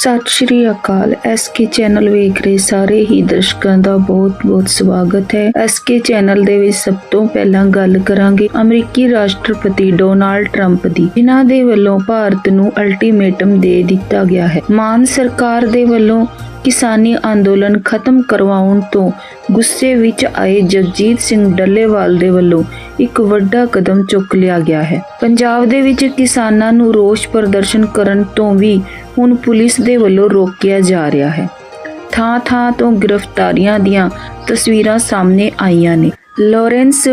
ਸਤਿ ਸ਼੍ਰੀ ਅਕਾਲ। SK channel ਵੇਖ ਰਹੇ ਸਾਰੇ ਹੀ ਦਰਸ਼ਕਾਂ ਦਾ ਬਹੁਤ-ਬਹੁਤ ਸਵਾਗਤ ਹੈ। ਐਸਕੇ ਚੈਨਲ ਦੇ ਵਿੱਚ ਸਭ ਤੋਂ ਪਹਿਲਾਂ ਗੱਲ ਕਰਾਂਗੇ ਅਮਰੀਕੀ ਰਾਸ਼ਟਰਪਤੀ ਡੋਨਾਲਡ ਟਰੰਪ ਦੀ। ਜਿਨ੍ਹਾਂ ਦੇ ਵੱਲੋਂ ਭਾਰਤ ਨੂੰ ਅਲਟੀਮੇਟਮ ਦੇ ਦਿੱਤਾ ਗਿਆ ਹੈ। ਮਾਨ ਸਰਕਾਰ ਦੇ ਵੱਲੋਂ ਕਿਸਾਨੀ ਅੰਦੋਲਨ ਖਤਮ ਕਰਵਾਉਣ ਤੋਂ ਗੁੱਸੇ ਵਿੱਚ ਆਏ ਜਗਜੀਤ ਸਿੰਘ ਡੱਲੇਵਾਲ ਦੇ ਵੱਲੋਂ ਇੱਕ ਵੱਡਾ ਕਦਮ ਚੁੱਕ ਲਿਆ ਗਿਆ ਹੈ। ਪੰਜਾਬ ਦੇ ਵਿੱਚ ਕਿਸਾਨਾਂ ਨੂੰ ਰੋਸ ਪ੍ਰਦਰਸ਼ਨ ਕਰਨ ਤੋਂ ਵੀ ਹੁਣ ਪੁਲਿਸ ਦੇ ਵੱਲੋਂ ਰੋਕਿਆ ਜਾ ਰਿਹਾ ਹੈ। ਥਾਂ-ਥਾਂ ਤੋਂ ਗ੍ਰਿਫਤਾਰੀਆਂ ਦੀਆਂ ਤਸਵੀਰਾਂ ਸਾਹਮਣੇ ਆਈਆਂ ਨੇ। ਲਾਰੈਂਸ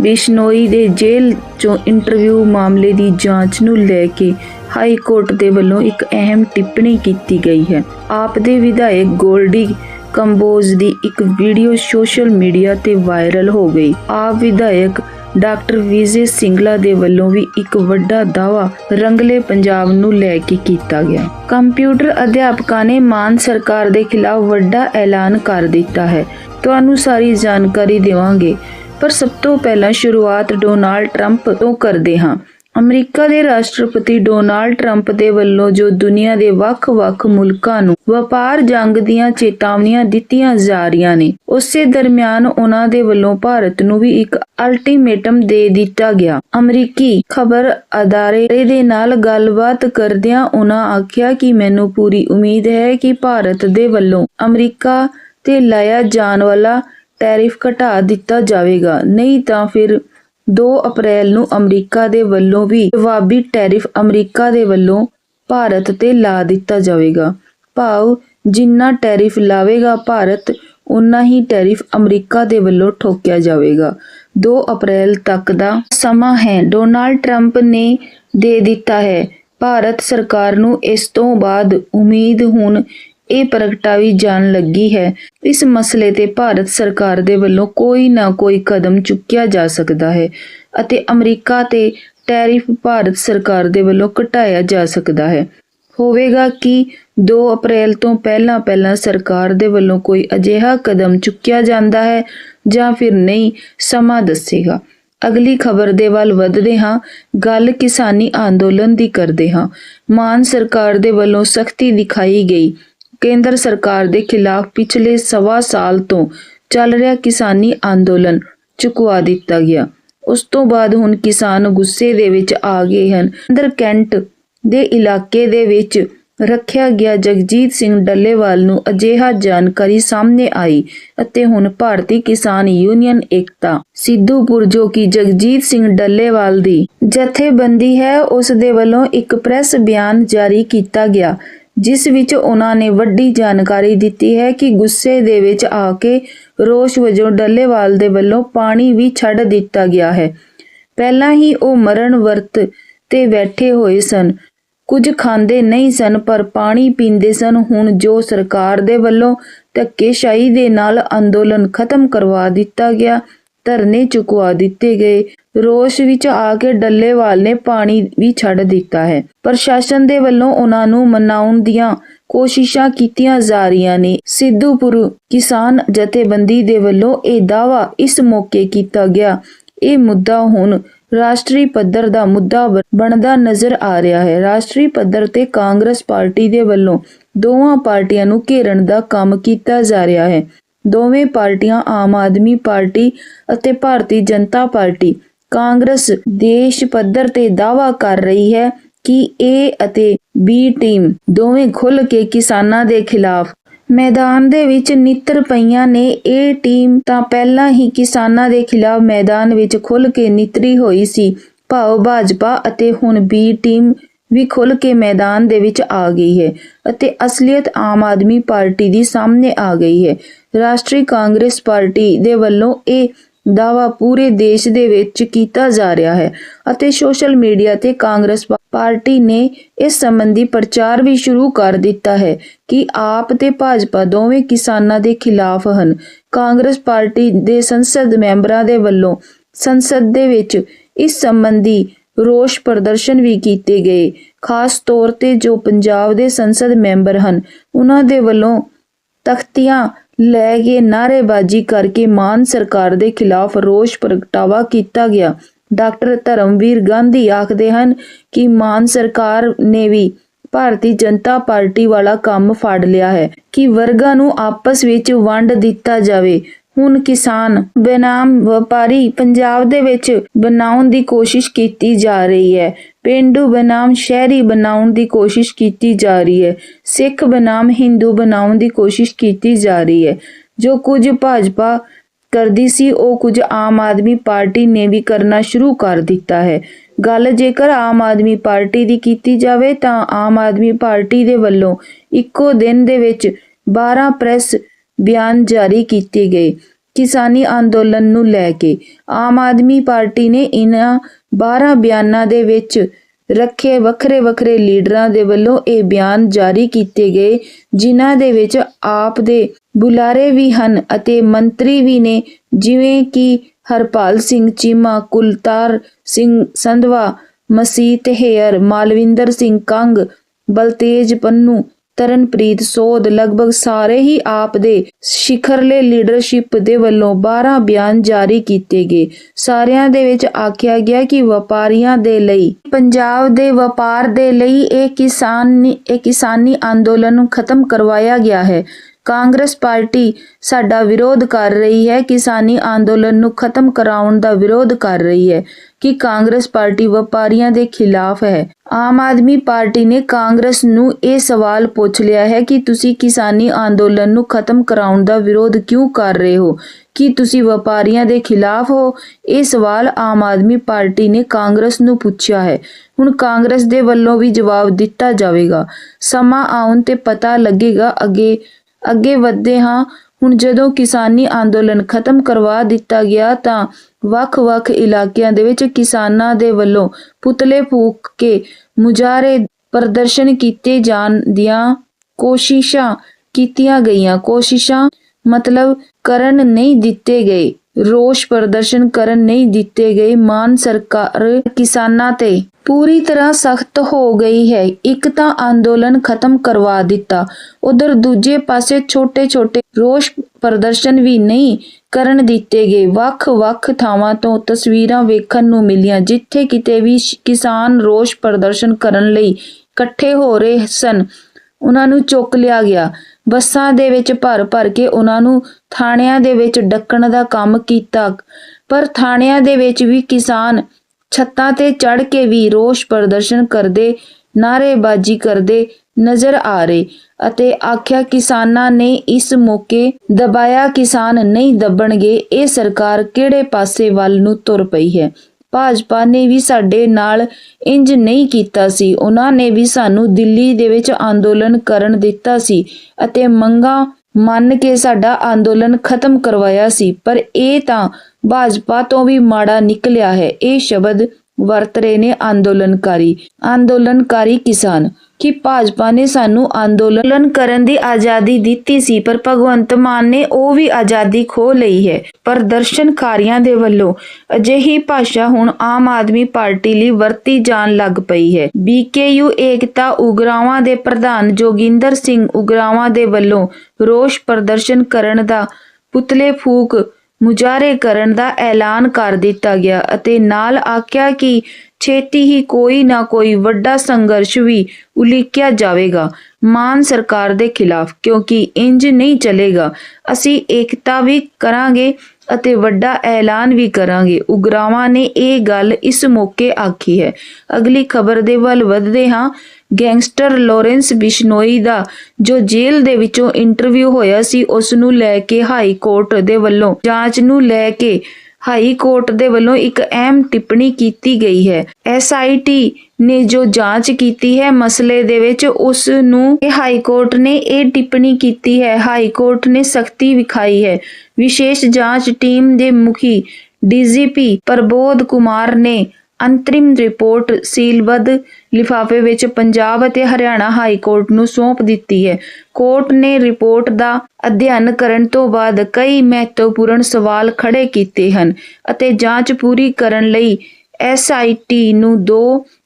ਬਿਸ਼ਨੋਈ ਦੇ ਜੇਲ੍ਹ ਚੋਂ ਇੰਟਰਵਿਊ ਮਾਮਲੇ ਦੀ ਜਾਂਚ ਨੂੰ ਲੈ ਕੇ ਹਾਈ ਕੋਰਟ ਦੇ ਵੱਲੋਂ ਇੱਕ ਅਹਿਮ ਟਿੱਪਣੀ ਕੀਤੀ ਗਈ ਹੈ। ਆਪ ਦੇ ਵਿਧਾਇਕ ਗੋਲਡੀ ਕੰਬੋਜ ਦੀ ਇੱਕ ਵੀਡੀਓ ਸੋਸ਼ਲ ਮੀਡੀਆ ਤੇ ਵਾਇਰਲ ਹੋ ਗਈ। ਆਪ ਵਿਧਾਇਕ ਡਾਕਟਰ ਵਿਜੇ ਸਿੰਗਲਾ ਦੇ ਵੱਲੋਂ ਵੀ ਇੱਕ ਵੱਡਾ ਦਾਅਵਾ ਰੰਗਲੇ ਪੰਜਾਬ ਨੂੰ ਲੈ ਕੇ ਕੀਤਾ ਗਿਆ। ਕੰਪਿਊਟਰ ਅਧਿਆਪਕਾਂ ਨੇ ਮਾਨ ਸਰਕਾਰ ਦੇ ਖਿਲਾਫ ਵੱਡਾ ਐਲਾਨ ਕਰ ਦਿੱਤਾ ਹੈ। ਤੁਹਾਨੂੰ ਸਾਰੀ ਜਾਣਕਾਰੀ ਦੇਵਾਂਗੇ। ਪਰ ਸਭ ਤੋਂ ਪਹਿਲਾਂ ਸ਼ੁਰੂਆਤ ਡੋਨਾਲਡ ਟਰੰਪ ਤੋਂ ਕਰਦੇ ਹਾਂ। ਅਮਰੀਕਾ ਦੇ ਰਾਸ਼ਟਰਪਤੀ ਡੋਨਾਲਡ ਟਰੰਪ ਦੇ ਵੱਲੋਂ ਜੋ ਦੁਨੀਆ ਦੇ ਵੱਖ-ਵੱਖ ਮੁਲਕਾਂ ਨੂੰ ਵਪਾਰ ਜੰਗ ਦੀਆਂ ਚੇਤਾਵਨੀਆਂ ਦਿੱਤੀਆਂ ਜਾ ਰਹੀਆਂ ਨੇ, ਉਸੇ ਦਰਮਿਆਨ ਉਹਨਾਂ ਦੇ ਵੱਲੋਂ ਭਾਰਤ ਨੂੰ ਵੀ ਇੱਕ ਅਲਟੀਮੇਟਮ ਦੇ ਦਿੱਤਾ ਗਿਆ। ਅਮਰੀਕੀ ਖਬਰ ਅਦਾਰੇ ਦੇ ਨਾਲ ਗੱਲਬਾਤ ਕਰਦਿਆਂ ਉਹਨਾਂ ਆਖਿਆ ਕਿ ਮੈਨੂੰ ਪੂਰੀ ਉਮੀਦ ਹੈ ਕਿ ਭਾਰਤ ਦੇ ਵੱਲੋਂ ਅਮਰੀਕਾ ਤੇ ਲਾਇਆ ਜਾਣ ਵਾਲਾ ਟੈਰਿਫ ਘਟਾ ਦਿੱਤਾ ਜਾਵੇਗਾ। ਨਹੀਂ ਤਾਂ ਫਿਰ 2 ਅਪ੍ਰੈਲ ਨੂੰ ਅਮਰੀਕਾ ਦੇ ਵੱਲੋਂ ਵੀ ਜਵਾਬੀ ਟੈਰਿਫ ਅਮਰੀਕਾ ਦੇ ਵੱਲੋਂ ਭਾਰਤ ਤੇ ਲਾ ਦਿੱਤਾ ਜਾਵੇਗਾ। ਭਾਵ ਜਿੰਨਾ ਟੈਰਿਫ ਲਾਵੇਗਾ ਭਾਰਤ ਉਨਾ ਹੀ ਟੈਰਿਫ ਅਮਰੀਕਾ ਦੇ ਵੱਲੋਂ ਠੋਕਿਆ ਜਾਵੇਗਾ। 2 ਅਪ੍ਰੈਲ ਤੱਕ ਦਾ ਸਮਾਂ ਹੈ। ਡੋਨਾਲਡ ਟਰੰਪ ਨੇ ਦੇ ਦਿੱਤਾ ਹੈ। ਭਾਰਤ ਸਰਕਾਰ ਨੂੰ ਇਸ ਤੋਂ ਬਾਅਦ ਉਮੀਦ ਹੁਣ ਇਹ ਪ੍ਰਗਟਾਵੀ ਜਾਣ ਲੱਗੀ ਹੈ। ਇਸ ਮਸਲੇ ਤੇ ਭਾਰਤ ਸਰਕਾਰ ਦੇ ਵੱਲੋਂ ਕੋਈ ਨਾ ਕੋਈ ਕਦਮ ਚੁੱਕਿਆ ਜਾ ਸਕਦਾ ਹੈ ਅਤੇ ਅਮਰੀਕਾ ਤੇ ਟੈਰਿਫ ਭਾਰਤ ਸਰਕਾਰ ਦੇ ਵੱਲੋਂ ਘਟਾਇਆ ਜਾ ਸਕਦਾ ਹੈ। ਹੋਵੇਗਾ ਕਿ 2 ਅਪ੍ਰੈਲ ਤੋਂ ਪਹਿਲਾਂ ਪਹਿਲਾਂ ਸਰਕਾਰ ਦੇ ਵੱਲੋਂ ਕੋਈ ਅਜਿਹਾ ਕਦਮ ਚੁੱਕਿਆ ਜਾਂਦਾ ਹੈ ਜਾਂ ਫਿਰ ਨਹੀਂ, ਸਮਾਂ ਦੱਸੇਗਾ। ਅਗਲੀ ਖਬਰ ਦੇ ਵੱਲ ਵਧਦੇ ਹਾਂ। ਗੱਲ ਕਿਸਾਨੀ ਅੰਦੋਲਨ ਦੀ ਕਰਦੇ ਹਾਂ। ਮਾਨ ਸਰਕਾਰ ਦੇ ਵੱਲੋਂ ਸਖਤੀ ਦਿਖਾਈ ਗਈ। ਕੇਂਦਰ ਸਰਕਾਰ ਦੇ ਖਿਲਾਫ ਪਿਛਲੇ ਸਵਾ ਸਾਲ ਤੋਂ ਚੱਲ ਰਿਹਾ ਕਿਸਾਨੀ ਅੰਦੋਲਨ ਚੁਕਵਾ ਦਿੱਤਾ ਗਿਆ। ਉਸ ਤੋਂ ਬਾਅਦ ਹੁਣ ਕਿਸਾਨ ਗੁੱਸੇ ਦੇ ਵਿੱਚ ਆ ਗਏ ਹਨ। ਅੰਦਰ ਕੈਂਟ ਦੇ ਇਲਾਕੇ ਦੇ ਵਿੱਚ ਰੱਖਿਆ ਗਿਆ ਜਗਜੀਤ ਸਿੰਘ ਡੱਲੇਵਾਲ ਨੂੰ ਅਜਿਹਾ ਜਾਣਕਾਰੀ ਸਾਹਮਣੇ ਆਈ ਅਤੇ ਹੁਣ ਭਾਰਤੀ ਕਿਸਾਨ ਯੂਨੀਅਨ ਏਕਤਾ, ਸਿੱਧੂਪੁਰ, ਜੋ ਕਿ ਜਗਜੀਤ ਸਿੰਘ ਡੱਲੇਵਾਲ ਦੀ ਜਥੇਬੰਦੀ ਹੈ, ਉਸ ਦੇ ਵੱਲੋਂ ਇੱਕ ਪ੍ਰੈਸ ਬਿਆਨ ਜਾਰੀ ਕੀਤਾ ਗਿਆ ਜਿਸ ਵਿੱਚ ਉਹਨਾਂ ਨੇ ਵੱਡੀ ਜਾਣਕਾਰੀ ਦਿੱਤੀ ਹੈ ਕਿ ਗੁੱਸੇ ਦੇ ਵਿੱਚ ਆ ਕੇ ਰੋਸ਼ ਵਜੋਂ ਡੱਲੇਵਾਲ ਦੇ ਵੱਲੋਂ ਪਾਣੀ ਵੀ ਛੱਡ ਦਿੱਤਾ ਗਿਆ ਹੈ। ਪਹਿਲਾਂ ਹੀ ਉਹ ਮਰਨ ਵਰਤ ਤੇ ਬੈਠੇ ਹੋਏ ਸਨ। ਕੁਝ ਖਾਂਦੇ ਨਹੀਂ ਸਨ, ਪਰ ਪਾਣੀ ਪੀਂਦੇ ਸਨ। ਹੁਣ ਜੋ ਸਰਕਾਰ ਦੇ ਵੱਲੋਂ ਧੱਕੇਸ਼ਾਹੀ ਦੇ ਨਾਲ ਅੰਦੋਲਨ ਖਤਮ ਕਰਵਾ ਦਿੱਤਾ ਗਿਆ, ਧਰਨੇ ਚੁਕਵਾ ਦਿੱਤੇ ਗਏ। ਰੋਸ਼ ਵਿੱਚ ਆ ਕੇ ਡੱਲੇਵਾਲ ਨੇ ਪਾਣੀ ਵੀ ਛੱਡ ਦਿੱਤਾ ਹੈ। ਪ੍ਰਸ਼ਾਸਨ ਦੇ ਵੱਲੋਂ ਉਹਨਾਂ ਨੂੰ ਮਨਾਉਣ ਦੀਆਂ ਕੋਸ਼ਿਸ਼ਾਂ ਕੀਤੀਆਂ ਜਾ ਰਹੀਆਂ ਨੇ। ਸਿੱਧੂਪੁਰ ਕਿਸਾਨ ਜਥੇਬੰਦੀ ਦੇ ਵੱਲੋਂ ਇਹ ਦਾਵਾ ਇਸ ਮੌਕੇ ਕੀਤਾ ਗਿਆ। ਇਹ ਮੁੱਦਾ ਹੁਣ ਰਾਸ਼ਟਰੀ ਪੱਧਰ ਦਾ ਮੁੱਦਾ ਬਣਦਾ ਨਜ਼ਰ ਆ ਰਿਹਾ ਹੈ। ਰਾਸ਼ਟਰੀ ਪੱਧਰ ਤੇ ਕਾਂਗਰਸ ਪਾਰਟੀ ਦੇ ਵੱਲੋਂ ਦੋਵਾਂ ਪਾਰਟੀਆਂ ਨੂੰ ਘੇਰਨ ਦਾ ਕੰਮ ਕੀਤਾ ਜਾ ਰਿਹਾ ਹੈ। ਦੋਵੇਂ ਪਾਰਟੀਆਂ ਆਮ ਆਦਮੀ ਪਾਰਟੀ ਅਤੇ ਭਾਰਤੀ ਜਨਤਾ ਪਾਰਟੀ ਕਾਂਗਰਸ ਦੇਸ਼ ਪੱਧਰ ਤੇ ਦਾਵਾ ਕਰ ਰਹੀ ਹੈ ਕਿ A ਅਤੇ B ਟੀਮ ਦੋਵੇਂ ਖੁੱਲ ਕੇ ਕਿਸਾਨਾਂ ਦੇ ਖਿਲਾਫ ਮੈਦਾਨ ਦੇ ਵਿੱਚ ਨਿੱਤਰ ਪਈਆਂ ਨੇ। ਇਹ ਟੀਮ ਤਾਂ ਪਹਿਲਾਂ ਹੀ ਕਿਸਾਨਾਂ ਦੇ ਖਿਲਾਫ ਮੈਦਾਨ ਵਿੱਚ ਖੁੱਲ ਕੇ ਨਿਤਰੀ ਹੋਈ ਸੀ। ਭਾਵ ਭਾਜਪਾ ਅਤੇ ਹੁਣ ਬੀ ਟੀਮ ਵੀ ਖੁੱਲ ਕੇ ਮੈਦਾਨ ਦੇ ਵਿੱਚ ਆ ਗਈ ਹੈ ਅਤੇ ਅਸਲੀਅਤ ਆਮ ਆਦਮੀ ਪਾਰਟੀ ਦੀ ਸਾਹਮਣੇ ਆ ਗਈ ਹੈ। ਰਾਸ਼ਟਰੀ ਕਾਂਗਰਸ ਪਾਰਟੀ ਦੇ ਵੱਲੋਂ ਇਹ ਦਾਵਾ ਪੂਰੇ ਦੇਸ਼ ਦੇ ਵਿੱਚ ਕੀਤਾ ਜਾ ਰਿਹਾ ਹੈ ਅਤੇ ਸੋਸ਼ਲ ਮੀਡੀਆ ਤੇ ਕਾਂਗਰਸ ਪਾਰਟੀ ਨੇ ਇਸ ਸੰਬੰਧੀ ਪ੍ਰਚਾਰ ਵੀ ਸ਼ੁਰੂ ਕਰ ਦਿੱਤਾ ਹੈ ਕਿ ਆਪ ਤੇ ਭਾਜਪਾ ਦੋਵੇਂ ਕਿਸਾਨਾਂ ਦੇ ਖਿਲਾਫ ਹਨ। ਕਾਂਗਰਸ ਪਾਰਟੀ ਦੇ ਸੰਸਦ ਮੈਂਬਰਾਂ ਦੇ ਵੱਲੋਂ ਸੰਸਦ ਦੇ ਵਿੱਚ ਇਸ ਸੰਬੰਧੀ ਰੋਸ਼ ਪ੍ਰਦਰਸ਼ਨ ਵੀ ਕੀਤੇ ਗਏ। ਖਾਸ ਤੌਰ ਤੇ ਜੋ ਪੰਜਾਬ ਦੇ ਸੰਸਦ ਮੈਂਬਰ ਹਨ, ਉਹਨਾਂ ਦੇ ਵੱਲੋਂ ਤਖਤੀਆਂ ਲੈ ਕੇ ਨਾਰੇਬਾਜ਼ੀ ਕਰਕੇ ਮਾਨ ਸਰਕਾਰ ਦੇ ਖਿਲਾਫ ਰੋਸ਼ ਪ੍ਰਗਟਾਵਾ ਕੀਤਾ ਗਿਆ। ਡਾਕਟਰ ਧਰਮਵੀਰ ਗਾਂਧੀ ਆਖਦੇ ਹਨ ਕਿ ਮਾਨ ਸਰਕਾਰ ਨੇ ਵੀ ਭਾਰਤੀ ਜਨਤਾ ਪਾਰਟੀ ਵਾਲਾ ਕੰਮ ਫੜ ਲਿਆ ਹੈ ਕਿ ਵਰਗਾਂ ਨੂੰ ਆਪਸ ਵਿੱਚ ਵੰਡ ਦਿੱਤਾ ਜਾਵੇ। ਹੁਣ ਕਿਸਾਨ ਬਨਾਮ ਵਪਾਰੀ ਪੰਜਾਬ ਦੇ ਵਿੱਚ ਬਣਾਉਣ ਦੀ ਕੋਸ਼ਿਸ਼ ਕੀਤੀ ਜਾ ਰਹੀ ਹੈ। ਪਿੰਡੂ ਬਨਾਮ ਸ਼ਹਿਰੀ ਬਣਾਉਣ ਦੀ ਕੋਸ਼ਿਸ਼ ਕੀਤੀ ਜਾ ਰਹੀ ਹੈ। ਸਿੱਖ ਬਨਾਮ ਹਿੰਦੂ ਬਣਾਉਣ ਦੀ ਕੋਸ਼ਿਸ਼ ਕੀਤੀ ਜਾ ਰਹੀ ਹੈ। ਜੋ ਕੁਝ ਭਾਜਪਾ ਕਰਦੀ ਸੀ, ਉਹ ਕੁਝ ਆਮ ਆਦਮੀ ਪਾਰਟੀ ਨੇ ਵੀ ਕਰਨਾ ਸ਼ੁਰੂ ਕਰ ਦਿੱਤਾ ਹੈ। ਗੱਲ ਜੇਕਰ ਆਮ ਆਦਮੀ ਪਾਰਟੀ ਦੀ ਕੀਤੀ ਜਾਵੇ, ਤਾਂ ਆਮ ਆਦਮੀ ਪਾਰਟੀ ਦੇ ਵੱਲੋਂ ਇੱਕੋ ਦਿਨ ਦੇ ਵਿੱਚ 12 ਪ੍ਰੈਸ ਬਿਆਨ ਜਾਰੀ ਕੀਤੇ ਗਏ। ਕਿਸਾਨੀ ਅੰਦੋਲਨ ਨੂੰ ਲੈ ਕੇ ਆਮ ਆਦਮੀ ਪਾਰਟੀ ਨੇ ਇਹਨਾਂ 12 ਬਿਆਨਾਂ ਦੇ ਵਿੱਚ ਰੱਖੇ ਵੱਖਰੇ ਵੱਖਰੇ ਲੀਡਰਾਂ ਦੇ ਵੱਲੋਂ ਇਹ ਬਿਆਨ ਜਾਰੀ ਕੀਤੇ ਗਏ, ਜਿਨ੍ਹਾਂ ਦੇ ਵਿੱਚ ਆਪ ਦੇ ਬੁਲਾਰੇ ਵੀ ਹਨ ਅਤੇ ਮੰਤਰੀ ਵੀ ਨੇ, ਜਿਵੇਂ ਕਿ ਹਰਪਾਲ ਸਿੰਘ ਚੀਮਾ, ਕੁਲਤਾਰ ਸਿੰਘ ਸੰਧਵਾ, ਮਸੀਤ ਹੇਅਰ, ਮਾਲਵਿੰਦਰ ਸਿੰਘ ਕੰਗ, ਬਲਤੇਜ ਪੰਨੂ ਤਰਨਪ੍ਰੀਤ ਸੋਧ ਲਗਭਗ ਸਾਰੇ ਹੀ ਆਪ ਦੇ ਸਿਖਰਲੇ ਲੀਡਰਸ਼ਿਪ ਦੇ ਵੱਲੋਂ 12 ਬਿਆਨ ਜਾਰੀ ਕੀਤੇ ਗਏ। ਸਾਰਿਆਂ ਦੇ ਵਿੱਚ ਆਖਿਆ ਗਿਆ ਕਿ ਵਪਾਰੀਆਂ ਦੇ ਲਈ, ਪੰਜਾਬ ਦੇ ਵਪਾਰ ਦੇ ਲਈ ਇਹ ਕਿਸਾਨੀ ਇਹ ਕਿਸਾਨੀ ਅੰਦੋਲਨ ਨੂੰ ਖਤਮ ਕਰਵਾਇਆ ਗਿਆ ਹੈ। ਕਾਂਗਰਸ ਪਾਰਟੀ ਸਾਡਾ ਵਿਰੋਧ ਕਰ ਰਹੀ ਹੈ, ਕਿਸਾਨੀ ਅੰਦੋਲਨ ਨੂੰ ਖਤਮ ਕਰਾਉਣ ਦਾ ਵਿਰੋਧ ਕਰ ਰਹੀ ਹੈ ਕਿ ਕਾਂਗਰਸ ਪਾਰਟੀ ਵਪਾਰੀਆਂ ਦੇ ਖਿਲਾਫ ਹੈ। ਆਮ ਆਦਮੀ ਪਾਰਟੀ ਨੇ ਕਾਂਗਰਸ ਨੂੰ ਇਹ ਸਵਾਲ ਪੁੱਛ ਲਿਆ ਹੈ ਕਿ ਤੁਸੀਂ ਕਿਸਾਨੀ ਅੰਦੋਲਨ ਨੂੰ ਖਤਮ ਕਰਾਉਣ ਦਾ ਵਿਰੋਧ ਕਿਉਂ ਕਰ ਰਹੇ ਹੋ? ਕੀ ਤੁਸੀਂ ਵਪਾਰੀਆਂ ਦੇ ਖਿਲਾਫ ਹੋ? ਇਹ ਸਵਾਲ ਆਮ ਆਦਮੀ ਪਾਰਟੀ ਨੇ ਕਾਂਗਰਸ ਨੂੰ ਪੁੱਛਿਆ ਹੈ। ਹੁਣ ਕਾਂਗਰਸ ਦੇ ਵੱਲੋਂ ਵੀ ਜਵਾਬ ਦਿੱਤਾ ਜਾਵੇਗਾ। ਸਮਾਂ ਆਉਣ ਤੇ ਪਤਾ ਲੱਗੇਗਾ ਅੱਗੇ ਅੱਗੇ ਵਧਦੇ ਹਾਂ। ਹੁਣ ਜਦੋਂ ਕਿਸਾਨੀ ਅੰਦੋਲਨ ਖਤਮ ਕਰਵਾ ਦਿੱਤਾ ਗਿਆ ਤਾਂ ਵੱਖ-ਵੱਖ ਇਲਾਕਿਆਂ ਦੇ ਵਿੱਚ ਕਿਸਾਨਾਂ ਦੇ ਵੱਲੋਂ ਪੁਤਲੇ ਫੂਕ ਕੇ ਮੁਜ਼ਾਹਰੇ ਪ੍ਰਦਰਸ਼ਨ ਕੀਤੇ ਜਾਣ ਦੀਆਂ ਕੋਸ਼ਿਸ਼ਾਂ ਕੀਤੀਆਂ ਗਈਆਂ। ਕੋਸ਼ਿਸ਼ਾਂ ਮਤਲਬ ਕਰਨ ਨਹੀਂ ਦਿੱਤੇ ਗਏ। ਰੋਸ਼ ਪ੍ਰਦਰਸ਼ਨ ਕਰਨ ਨਹੀਂ ਦਿੱਤੇ ਗਏ ਮਾਨ ਸਰਕਾਰ ਕਿਸਾਨਾਂ ਤੇ। ਪੂਰੀ ਤਰ੍ਹਾਂ ਸਖਤ ਹੋ ਗਈ ਹੈ। ਇੱਕ ਤਾਂ ਅੰਦੋਲਨ ਖਤਮ ਕਰਵਾ ਦਿੱਤਾ। ਉਧਰ ਦੂਜੇ ਪਾਸੇ ਛੋਟੇ-ਛੋਟੇ ਰੋਸ਼ ਪ੍ਰਦਰਸ਼ਨ ਵੀ ਨਹੀਂ ਕਰਨ ਦਿੱਤੇ ਗਏ। ਵੱਖ-ਵੱਖ ਥਾਵਾਂ ਤੋਂ ਤਸਵੀਰਾਂ ਵੇਖਣ ਨੂੰ ਮਿਲੀਆਂ, ਜਿੱਥੇ ਕਿਤੇ ਵੀ ਕਿਸਾਨ ਰੋਸ਼ ਪ੍ਰਦਰਸ਼ਨ ਕਰਨ ਲਈ ਇਕੱਠੇ ਹੋ ਰਹੇ ਸਨ। ਉਹਨਾਂ ਨੂੰ ਚੁੱਕ ਲਿਆ ਗਿਆ। ਬੱਸਾਂ ਦੇ ਵਿੱਚ ਭਰ ਭਰ ਕੇ ਉਹਨਾਂ ਨੂੰ ਥਾਣਿਆਂ ਦੇ ਵਿੱਚ ਡੱਕਣ ਦਾ ਕੰਮ ਕੀਤਾ। ਪਰ ਥਾਣਿਆਂ ਦੇ ਵਿੱਚ ਵੀ ਕਿਸਾਨ ਛੱਤਾਂ ਤੇ ਚੜ ਕੇ ਵੀ ਰੋਸ਼ ਪ੍ਰਦਰਸ਼ਨ ਕਰਦੇ, ਨਾਅਰੇਬਾਜ਼ੀ ਕਰਦੇ ਨਜ਼ਰ ਆ ਰਹੇ ਅਤੇ ਆਖਿਆ, ਕਿਸਾਨਾਂ ਨੇ ਇਸ ਮੌਕੇ ਦਬਾਇਆ, ਕਿਸਾਨ ਨਹੀਂ ਦੱਬਣਗੇ, ਇਹ ਸਰਕਾਰ ਕਿਹੜੇ ਪਾਸੇ ਵੱਲ ਨੂੰ ਤੁਰ ਪਈ ਹੈ? ਭਾਜਪਾ ਨੇ ਵੀ ਸਾਡੇ ਨਾਲ ਇੰਜ ਨਹੀਂ ਕੀਤਾ ਸੀ। ਉਹਨਾਂ ਨੇ ਵੀ ਸਾਨੂੰ ਦਿੱਲੀ ਦੇ ਵਿੱਚ ਅੰਦੋਲਨ ਕਰਨ ਦਿੱਤਾ ਸੀ ਅਤੇ ਮੰਗਾਂ ਮੰਨ ਕੇ ਸਾਡਾ ਅੰਦੋਲਨ ਖਤਮ ਕਰਵਾਇਆ ਸੀ। ਪਰ ਇਹ ਤਾਂ ਭਾਜਪਾ ਤੋਂ ਵੀ ਮਾੜਾ ਨਿਕਲਿਆ ਹੈ। ਇਹ ਸ਼ਬਦ ਵਰਤ ਰਹੇ ਨੇ ਅੰਦੋਲਨਕਾਰੀ। ਅੰਦੋਲਨਕਾਰੀ ਕਿਸਾਨ। ਕਿ ਭਾਜਪਾ ਨੇ ਸਾਨੂੰ ਅੰਦੋਲਨ ਕਰਨ ਦੀ ਆਜ਼ਾਦੀ ਦਿੱਤੀ ਸੀ, ਪਰ ਭਗਵੰਤ ਮਾਨ ਨੇ ਉਹ ਵੀ ਆਜ਼ਾਦੀ ਖੋ ਲਈ ਹੈ। ਪ੍ਰਦਰਸ਼ਨਕਾਰੀਆਂ ਦੇ ਵੱਲੋਂ ਅਜਿਹੀ ਭਾਸ਼ਾ ਹੁਣ ਆਮ ਆਦਮੀ ਪਾਰਟੀ ਲਈ ਵਰਤੀ ਜਾਣ ਲੱਗ ਪਈ ਹੈ। ਬੀਕੇਯੂ ਏਕਤਾ ਉਗਰਾਵਾਂ ਦੇ ਪ੍ਰਧਾਨ ਜੋਗਿੰਦਰ ਸਿੰਘ ਉਗਰਾਵਾਂ ਦੇ ਵੱਲੋਂ ਰੋਸ਼ ਪ੍ਰਦਰਸ਼ਨ ਕਰਨ ਦਾ ਪੁਤਲੇ ਫੂਕ ਮੁਜ਼ਾਹਰੇ ਕਰਨ ਦਾ ਐਲਾਨ ਕਰ ਦਿੱਤਾ ਗਿਆ ਅਤੇ ਨਾਲ ਆਖਿਆ ਕਿ ਛੇਤੀ ਹੀ ਕੋਈ ਨਾ ਕੋਈ ਵੱਡਾ ਸੰਘਰਸ਼ ਵੀ ਉਲੀਕਿਆ ਜਾਵੇਗਾ। ਮਾਨ ਸਰਕਾਰ ਦੇ ਖਿਲਾਫ, ਕਿਉਂਕਿ ਇੰਜ ਨਹੀਂ ਚੱਲੇਗਾ। ਅਸੀਂ ਏਕਤਾ ਵੀ ਕਰਾਂਗੇ ਅਤੇ ਵੱਡਾ ਐਲਾਨ ਵੀ ਕਰਾਂਗੇ। ਉਗਰਾਵਾਂ ਨੇ ਇਹ ਗੱਲ ਇਸ ਮੌਕੇ ਆਖੀ ਹੈ। ਅਗਲੀ ਖਬਰ ਦੇ ਵੱਲ ਵਧਦੇ ਹਾਂ। ਗੈਂਗਸਟਰ ਲਾਰੈਂਸ ਬਿਸ਼ਨੋਈ ਦਾ ਜੋ ਜੇਲ੍ਹ ਦੇ ਵਿੱਚੋਂ ਇੰਟਰਵਿਊ ਹੋਇਆ ਸੀ, ਉਸ ਨੂੰ ਲੈ ਕੇ ਹਾਈ ਕੋਰਟ ਦੇ ਵੱਲੋਂ ਜਾਂਚ ਨੂੰ ਲੈ ਕੇ ਹਾਈ ਕੋਰਟ ਦੇ ਵੱਲੋਂ ਇੱਕ ਅਹਿਮ ਟਿੱਪਣੀ ਕੀਤੀ ਗਈ ਹੈ। ਐਸਆਈਟੀ ਨੇ ਜੋ ਜਾਂਚ ਕੀਤੀ ਹੈ ਮਸਲੇ ਦੇ ਵਿੱਚ, ਉਸ ਨੂੰ ਹਾਈ ਕੋਰਟ ਨੇ ਇਹ ਟਿੱਪਣੀ ਕੀਤੀ ਹੈ। ਹਾਈ ਕੋਰਟ ਨੇ ਸਖਤੀ ਵਿਖਾਈ ਹੈ। ਵਿਸ਼ੇਸ਼ ਜਾਂਚ ਟੀਮ ਦੇ ਮੁਖੀ ਡੀਜੀਪੀ ਪ੍ਰਬੋਧ ਕੁਮਾਰ ਨੇ ਅੰਤਰਿਮ ਰਿਪੋਰਟ ਸੀਲਬੱਧ ਲਿਫਾਫੇ ਵਿੱਚ ਪੰਜਾਬ ਅਤੇ ਹਰਿਆਣਾ ਹਾਈ ਕੋਰਟ ਨੂੰ ਸੌਂਪ ਦਿੱਤੀ ਹੈ। ਕੋਰਟ ਨੇ ਰਿਪੋਰਟ ਦਾ ਅਧਿਐਨ ਕਰਨ ਤੋਂ ਬਾਅਦ ਕਈ ਮਹੱਤਵਪੂਰਨ ਸਵਾਲ ਖੜੇ ਕੀਤੇ ਹਨ ਅਤੇ ਜਾਂਚ ਪੂਰੀ ਕਰਨ ਲਈ ਐਸਆਈਟੀ ਨੂੰ 2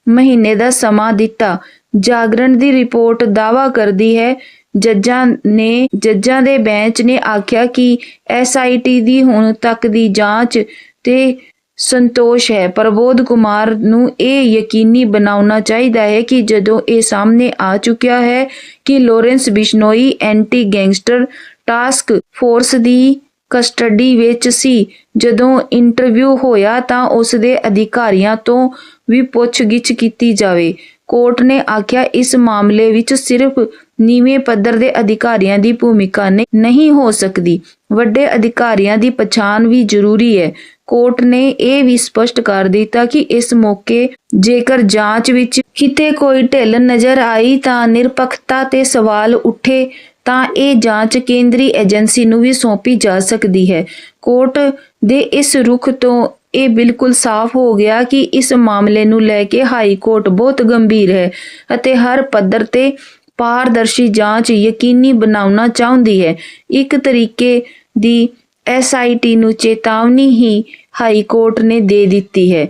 ਮਹੀਨੇ ਦਾ ਸਮਾਂ ਦਿੱਤਾ। ਜਾਗਰਣ ਦੀ ਰਿਪੋਰਟ ਦਾਅਵਾ ਕਰਦੀ ਹੈ, ਜੱਜਾਂ ਨੇ, ਜੱਜਾਂ ਦੇ ਬੈਂਚ ਨੇ ਆਖਿਆ ਕਿ ਐਸਆਈਟੀ ਦੀ ਹੁਣ ਤੱਕ ਦੀ ਜਾਂਚ ਤੇ ਸੰਤੋਸ਼ ਹੈ। ਪ੍ਰਬੋਧ ਕੁਮਾਰ ਨੂੰ ਇਹ ਯਕੀਨੀ ਬਣਾਉਣਾ ਚਾਹੀਦਾ ਹੈ ਕਿ ਜਦੋਂ ਇਹ ਸਾਹਮਣੇ ਆ ਚੁੱਕਿਆ ਹੈ ਕਿ Lawrence Bishnoi anti gangster task force ਦੀ ਕਸਟਡੀ ਵਿੱਚ ਸੀ, ਜਦੋਂ ਇੰਟਰਵਿਊ ਹੋਇਆ ਤਾਂ ਉਸ ਦੇ ਅਧਿਕਾਰੀਆਂ ਤੋਂ ਵੀ ਪੁੱਛਗਿੱਛ ਕੀਤੀ ਜਾਵੇ। ਕੋਰਟ ਨੇ ਆਖਿਆ, ਇਸ ਮਾਮਲੇ ਵਿੱਚ ਸਿਰਫ ਨੀਵੇਂ ਪੱਧਰ ਦੇ ਅਧਿਕਾਰੀਆਂ ਦੀ ਭੂਮਿਕਾ ਨਹੀਂ ਹੋ ਸਕਦੀ। ਵੱਡੇ ਅਧਿਕਾਰੀਆਂ ਦੀ ਪਛਾਣ ਵੀ ਜ਼ਰੂਰੀ ਹੈ। ਕੋਰਟ ਨੇ ਇਹ ਵੀ ਸਪਸ਼ਟ ਕਰ ਦਿੱਤਾ ਕਿ ਇਸ ਮੌਕੇ ਜੇਕਰ ਜਾਂਚ ਵਿੱਚ ਕਿਤੇ ਕੋਈ ਢਿੱਲ ਨਜ਼ਰ ਆਈ ਤਾਂ ਨਿਰਪੱਖਤਾ ਤੇ ਸਵਾਲ ਉੱਠੇ ਤਾਂ ਇਹ ਜਾਂਚ ਕੇਂਦਰੀ ਏਜੰਸੀ ਨੂੰ ਵੀ ਸੌਂਪੀ ਜਾ ਸਕਦੀ ਹੈ। ਕੋਰਟ ਦੇ ਇਸ ਰੁਖ ਤੋਂ ਇਹ ਬਿਲਕੁਲ ਸਾਫ਼ ਹੋ ਗਿਆ ਕਿ ਇਸ ਮਾਮਲੇ ਨੂੰ ਲੈ ਕੇ ਹਾਈ ਕੋਰਟ ਬਹੁਤ ਗੰਭੀਰ ਹੈ ਅਤੇ ਹਰ ਪੱਧਰ ਤੇ ਪਾਰਦਰਸ਼ੀ ਜਾਂਚ ਯਕੀਨੀ ਬਣਾਉਣਾ ਚਾਹੁੰਦੀ ਹੈ। ਇੱਕ ਤਰੀਕੇ ਦੀ ਐਸਆਈਟੀ ਨੂੰ ਚੇਤਾਵਨੀ ਹੀ ਹਾਈ ਕੋਰਟ ਨੇ ਦੇ ਦਿੱਤੀ ਹੈ।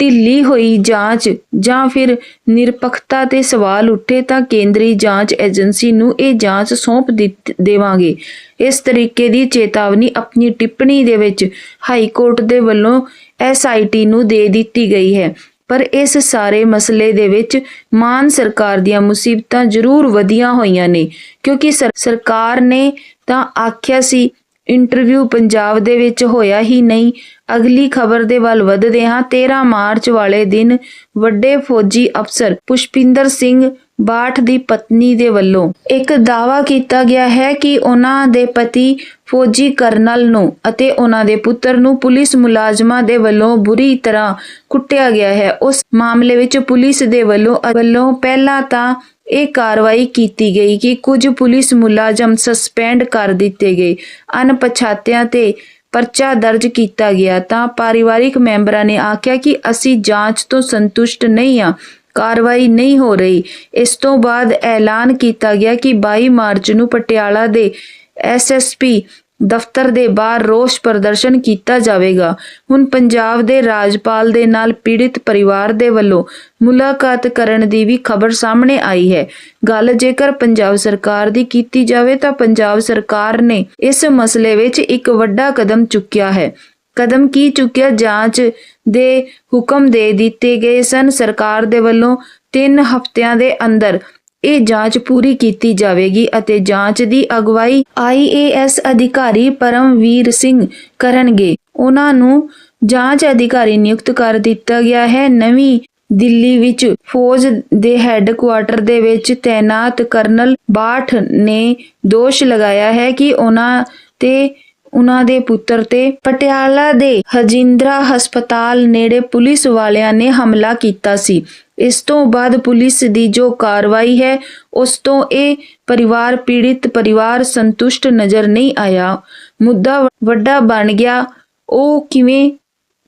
ਢਿੱਲੀ ਹੋਈ ਜਾਂਚ ਜਾਂ ਫਿਰ ਨਿਰਪੱਖਤਾ ਤੇ ਸਵਾਲ ਉੱਠੇ ਤਾਂ ਕੇਂਦਰੀ ਜਾਂਚ ਏਜੰਸੀ ਨੂੰ ਇਹ ਜਾਂਚ ਸੌਂਪ ਦਿੱਤ- ਦੇਵਾਂਗੇ। ਇਸ ਤਰੀਕੇ ਦੀ ਚੇਤਾਵਨੀ ਆਪਣੀ ਟਿੱਪਣੀ ਦੇ ਵਿੱਚ ਹਾਈ ਕੋਰਟ ਦੇ ਵੱਲੋਂ ਐਸਆਈਟੀ ਨੂੰ ਦੇ ਦਿੱਤੀ ਗਈ ਹੈ। ਪਰ ਇਸ ਸਾਰੇ ਮਸਲੇ ਦੇ ਵਿੱਚ ਮਾਨ ਸਰਕਾਰ ਦੀਆਂ ਮੁਸੀਬਤਾਂ ਜ਼ਰੂਰ ਵਧੀਆਂ ਹੋਈਆਂ ਨੇ। ਕਿਉਂਕਿ ਸਰ- ਸਰਕਾਰ ਨੇ ਤਾਂ ਆਖਿਆ ਸੀ ਇੰਟਰਵਿਊ ਪੰਜਾਬ ਦੇ ਵਿੱਚ ਹੋਇਆ ਹੀ ਨਹੀਂ। ਅਗਲੀ ਖਬਰ ਦੇ ਵੱਲ ਵਧਦੇ ਹਾਂ। 13 ਮਾਰਚ ਵਾਲੇ ਦਿਨ ਵੱਡੇ ਫੌਜੀ ਅਫਸਰ ਪੁਸ਼ਪਿੰਦਰ ਸਿੰਘ ਬਾਠ ਦੀ ਪਤਨੀ ਦੇ ਵੱਲੋਂ ਇੱਕ ਦਾਵਾ ਕੀਤਾ ਗਿਆ ਹੈ ਕਿ ਉਹਨਾਂ ਦੇ ਪਤੀ ਫੌਜੀ ਕਰਨਲ ਨੂੰ ਅਤੇ ਉਹਨਾਂ ਦੇ ਪੁੱਤਰ ਨੂੰ ਪੁਲਿਸ ਮੁਲਾਜ਼ਮਾਂ ਦੇ ਵੱਲੋਂ ਬੁਰੀ ਤਰ੍ਹਾਂ ਕੁੱਟਿਆ ਗਿਆ ਹੈ। ਉਸ ਮਾਮਲੇ ਵਿੱਚ ਪੁਲਿਸ ਦੇ ਵੱਲੋਂ ਵੱਲੋਂ ਪਹਿਲਾਂ ਤਾਂ ਇਹ ਕਾਰਵਾਈ ਕੀਤੀ ਗਈ ਕਿ ਕੁਝ ਪੁਲਿਸ ਮੁਲਾਜ਼ਮ ਸਸਪੈਂਡ ਕਰ ਦਿੱਤੇ ਗਏ। ਅਣਪਛਾਤਿਆਂ ਤੇ ਪਰਚਾ ਦਰਜ ਕੀਤਾ ਗਿਆ। ਤਾਂ ਪਰਿਵਾਰਿਕ ਮੈਂਬਰਾਂ ਨੇ ਆਖਿਆ ਕਿ ਅਸੀਂ ਜਾਂਚ ਤੋਂ ਸੰਤੁਸ਼ਟ ਨਹੀਂ ਹਾਂ। ਕਾਰਵਾਈ ਨਹੀਂ ਹੋ ਰਹੀ। ਇਸ ਤੋਂ ਬਾਅਦ ਐਲਾਨ ਕੀਤਾ ਗਿਆ ਕਿ 22 ਮਾਰਚ ਨੂੰ ਪਟਿਆਲਾ ਦੇ ਐਸਐਸਪੀ ਦਫ਼ਤਰ ਦੇ ਬਾਹਰ ਰੋਸ ਪ੍ਰਦਰਸ਼ਨ ਕੀਤਾ ਜਾਵੇਗਾ। ਹੁਣ ਪੰਜਾਬ ਦੇ ਰਾਜਪਾਲ ਦੇ ਨਾਲ ਪੀੜਿਤ ਪਰਿਵਾਰ ਦੇ ਵੱਲੋਂ ਮੁਲਾਕਾਤ ਕਰਨ ਦੀ ਵੀ ਖਬਰ ਸਾਹਮਣੇ ਆਈ ਹੈ। ਗੱਲ ਜੇਕਰ ਪੰਜਾਬ ਸਰਕਾਰ ਦੀ ਕੀਤੀ ਜਾਵੇ ਤਾਂ ਪੰਜਾਬ ਸਰਕਾਰ ਨੇ ਇਸ ਮਸਲੇ ਵਿੱਚ ਇੱਕ ਵੱਡਾ ਕਦਮ ਚੁੱਕਿਆ ਹੈ। ਕਦਮ ਕੀ ਚੁੱਕਿਆ? ਜਾਂਚ ਦੇ ਹੁਕਮ ਦੇ ਦਿੱਤੇ ਗਏ ਸਨ। ਸਰਕਾਰ ਦੇ ਵੱਲੋਂ 3 ਹਫ਼ਤਿਆਂ ਦੇ ਅੰਦਰ ਇਹ ਜਾਂਚ ਪੂਰੀ ਕੀਤੀ ਜਾਵੇਗੀ ਅਤੇ ਜਾਂਚ ਦੀ ਅਗਵਾਈ ਆਈਏਐਸ ਅਧਿਕਾਰੀ ਪਰਮਵੀਰ ਸਿੰਘ ਕਰਨਗੇ। ਉਹਨਾਂ ਨੂੰ ਜਾਂਚ ਅਧਿਕਾਰੀ ਨਿਯੁਕਤ ਕਰ ਦਿੱਤਾ ਗਿਆ ਹੈ। ਨਵੀਂ ਦਿੱਲੀ ਵਿੱਚ ਫੌਜ ਦੇ ਹੈੱਡਕੁਆਰਟਰ ਦੇ ਵਿੱਚ ਤੈਨਾਤ ਕਰਨਲ ਬਾਠ ਨੇ ਦੋਸ਼ ਲਗਾਇਆ ਹੈ ਕਿ ਉਹਨਾਂ ਤੇ ਉਹਨਾਂ ਦੇ ਪੁੱਤਰ ਤੇ ਪਟਿਆਲਾ ਦੇ ਹਜਿੰਦਰਾ ਹਸਪਤਾਲ ਨੇੜੇ ਪੁਲਿਸ ਵਾਲਿਆਂ ਨੇ ਹਮਲਾ ਕੀਤਾ ਸੀ। ਇਸ ਤੋਂ ਬਾਅਦ ਪੁਲਿਸ ਦੀ ਜੋ ਕਾਰਵਾਈ ਹੈ, ਉਸ ਤੋਂ ਇਹ ਪਰਿਵਾਰ ਪੀੜਿਤ ਪਰਿਵਾਰ ਸੰਤੁਸ਼ਟ ਨਜ਼ਰ ਨਹੀਂ ਆਇਆ। ਮੁੱਦਾ ਵੱਡਾ ਬਣ ਗਿਆ, ਉਹ ਕਿਵੇਂ?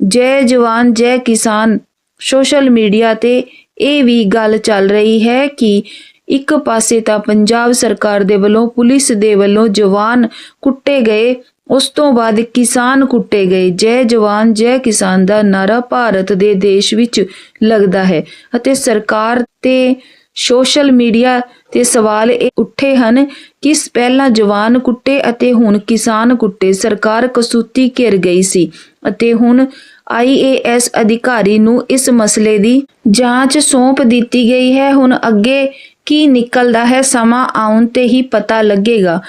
ਜੈ ਜਵਾਨ, ਜੈ ਕਿਸਾਨ। ਸੋਸ਼ਲ ਮੀਡੀਆ ਤੇ ਇਹ ਵੀ ਗੱਲ ਚੱਲ ਰਹੀ ਹੈ ਕਿ ਇੱਕ ਪਾਸੇ ਤਾਂ ਪੰਜਾਬ ਸਰਕਾਰ ਦੇ ਵੱਲੋਂ, ਪੁਲਿਸ ਦੇ ਵੱਲੋਂ ਜਵਾਨ ਕੁੱਟੇ ਗਏ। ਉਸ ਤੋਂ ਬਾਅਦ ਕਿਸਾਨ ਕੁੱਟੇ ਗਏ। ਜੈ ਜਵਾਨ, ਜੈ ਕਿਸਾਨ ਦਾ ਨਾਰਾ ਭਾਰਤ ਦੇ ਦੇਸ਼ ਵਿੱਚ ਲੱਗਦਾ ਹੈ ਅਤੇ ਸਰਕਾਰ ਤੇ ਸੋਸ਼ਲ ਮੀਡੀਆ ਤੇ ਸਵਾਲ ਇਹ ਉੱਠੇ ਹਨ ਕਿ ਪਹਿਲਾਂ ਜਵਾਨ ਕੁੱਟੇ ਅਤੇ ਹੁਣ ਕਿਸਾਨ ਕੁੱਟੇ। ਸਰਕਾਰ ਕਸੂਤੀ ਘਿਰ ਗਈ ਸੀ ਅਤੇ ਹੁਣ ਆਈਏਐਸ ਅਧਿਕਾਰੀ ਨੂੰ ਇਸ ਮਸਲੇ ਦੀ ਜਾਂਚ ਸੌਂਪ ਦਿੱਤੀ ਗਈ ਹੈ। ਹੁਣ ਅੱਗੇ ਕੀ ਨਿਕਲਦਾ ਹੈ ਸਮਾਂ ਆਉਣ ਤੇ ਹੀ ਪਤਾ ਲੱਗੇਗਾ।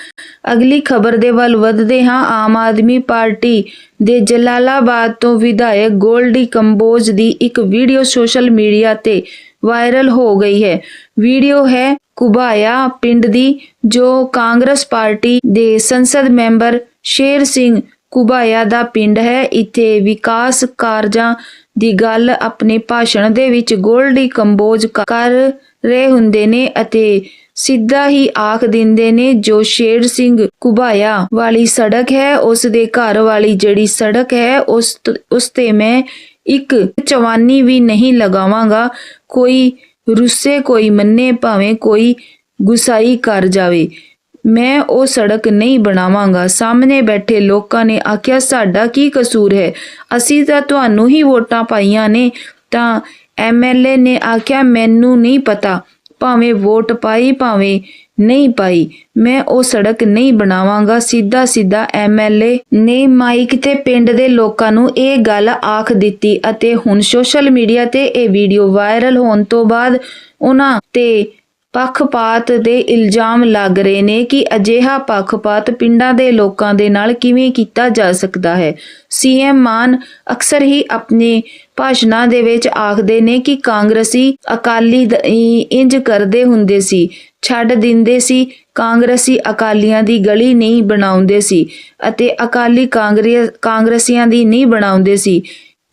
ਅਗਲੀ ਖਬਰ ਦੇ ਵੱਲ ਵਧਦੇ ਹਾਂ। ਆਮ ਆਦਮੀ ਪਾਰਟੀ ਦੇ ਜਲਾਲਾਬਾਦ ਤੋਂ ਵਿਧਾਇਕ ਗੋਲਡੀ ਕੰਬੋਜ ਦੀ ਇੱਕ ਵੀਡੀਓ ਸੋਸ਼ਲ ਮੀਡੀਆ ਤੇ ਵਾਇਰਲ ਹੋ ਗਈ ਹੈ। ਵੀਡੀਓ ਹੈ ਕੁਬਾਇਆ ਪਿੰਡ ਦੀ, ਜੋ ਕਾਂਗਰਸ ਪਾਰਟੀ ਦੇ ਸੰਸਦ ਮੈਂਬਰ ਸ਼ੇਰ ਸਿੰਘ ਕੁਬਾਇਆ ਦਾ ਪਿੰਡ ਹੈ। ਇੱਥੇ ਵਿਕਾਸ ਕਾਰਜਾਂ ਦੀ ਗੱਲ ਆਪਣੇ ਭਾਸ਼ਣ ਦੇ ਵਿੱਚ ਗੋਲਡੀ ਕੰਬੋਜ ਕਰ ਰਹੇ ਹੁੰਦੇ ਨੇ ਅਤੇ ਸਿੱਧਾ ਹੀ ਆਖ ਦਿੰਦੇ ਨੇ, ਜੋ ਸ਼ੇਰ ਸਿੰਘ ਕੁਬਾਇਆ ਵਾਲੀ ਸੜਕ ਹੈ, ਉਸ ਦੇ ਘਰ ਵਾਲੀ ਜਿਹੜੀ ਸੜਕ ਹੈ, ਉਸ ਉਸ ਤੇ ਮੈਂ ਇੱਕ ਚਵਾਨੀ ਵੀ ਨਹੀਂ ਲਗਾਵਾਂਗਾ। ਕੋਈ ਰੁੱਸੇ ਕੋਈ ਮੰਨੇ ਭਾਵੇਂ ਕੋਈ ਗੁਸਾਈ ਕਰ ਜਾਵੇ। ਮੈਂ ਉਹ ਸੜਕ ਨਹੀਂ ਬਣਾਵਾਂਗਾ। ਸਾਹਮਣੇ ਬੈਠੇ ਲੋਕਾਂ ਨੇ ਆਖਿਆ, ਸਾਡਾ ਕੀ ਕਸੂਰ ਹੈ? ਅਸੀਂ ਤਾਂ ਤੁਹਾਨੂੰ ਹੀ ਵੋਟਾਂ ਪਾਈਆਂ ਨੇ। ਤਾਂ ਐਮਐਲਏ ਨੇ ਆਖਿਆ, ਮੈਨੂੰ ਨਹੀਂ ਪਤਾ। ਭਾਵੇਂ ਵੋਟ ਪਾਈ, ਭਾਵੇਂ ਨਹੀਂ ਪਾਈ, ਮੈਂ ਉਹ ਸੜਕ ਨਹੀਂ ਬਣਾਵਾਂਗਾ। ਸਿੱਧਾ ਸਿੱਧਾ ਐਮਐਲਏ ਨੇ ਮਾਈਕ ਤੇ ਪਿੰਡ ਦੇ ਲੋਕਾਂ ਨੂੰ ਇਹ ਗੱਲ ਆਖ ਦਿੱਤੀ ਅਤੇ ਹੁਣ ਸੋਸ਼ਲ ਮੀਡੀਆ ਤੇ ਇਹ ਵੀਡੀਓ ਵਾਇਰਲ ਹੋਣ ਤੋਂ ਬਾਅਦ ਉਹਨਾਂ ਤੇ ਪੱਖਪਾਤ ਦੇ ਇਲਜ਼ਾਮ ਲੱਗ ਰਹੇ ਨੇ ਕਿ ਅਜਿਹਾ ਪੱਖਪਾਤ ਪਿੰਡਾਂ ਦੇ ਲੋਕਾਂ ਦੇ ਨਾਲ ਕਿਵੇਂ ਕੀਤਾ ਜਾ ਸਕਦਾ ਹੈ। ਸੀਐਮ ਮਾਨ ਅਕਸਰ ਹੀ ਆਪਣੇ ਭਾਸ਼ਣਾਂ ਦੇ ਵਿੱਚ ਆਖਦੇ ਨੇ ਕਿ ਕਾਂਗਰਸੀ ਅਕਾਲੀ ਦ- ਇੰਜ ਕਰਦੇ ਹੁੰਦੇ ਸੀ, ਛੱਡ ਦਿੰਦੇ ਸੀ, ਕਾਂਗਰਸੀ ਅਕਾਲੀਆਂ ਦੀ ਗਲੀ ਨਹੀਂ ਬਣਾਉਂਦੇ ਸੀ ਅਤੇ ਅਕਾਲੀ ਕਾਂਗਰਸ ਕਾਂਗਰਸੀਆਂ ਦੀ ਨਹੀਂ ਬਣਾਉਂਦੇ ਸੀ।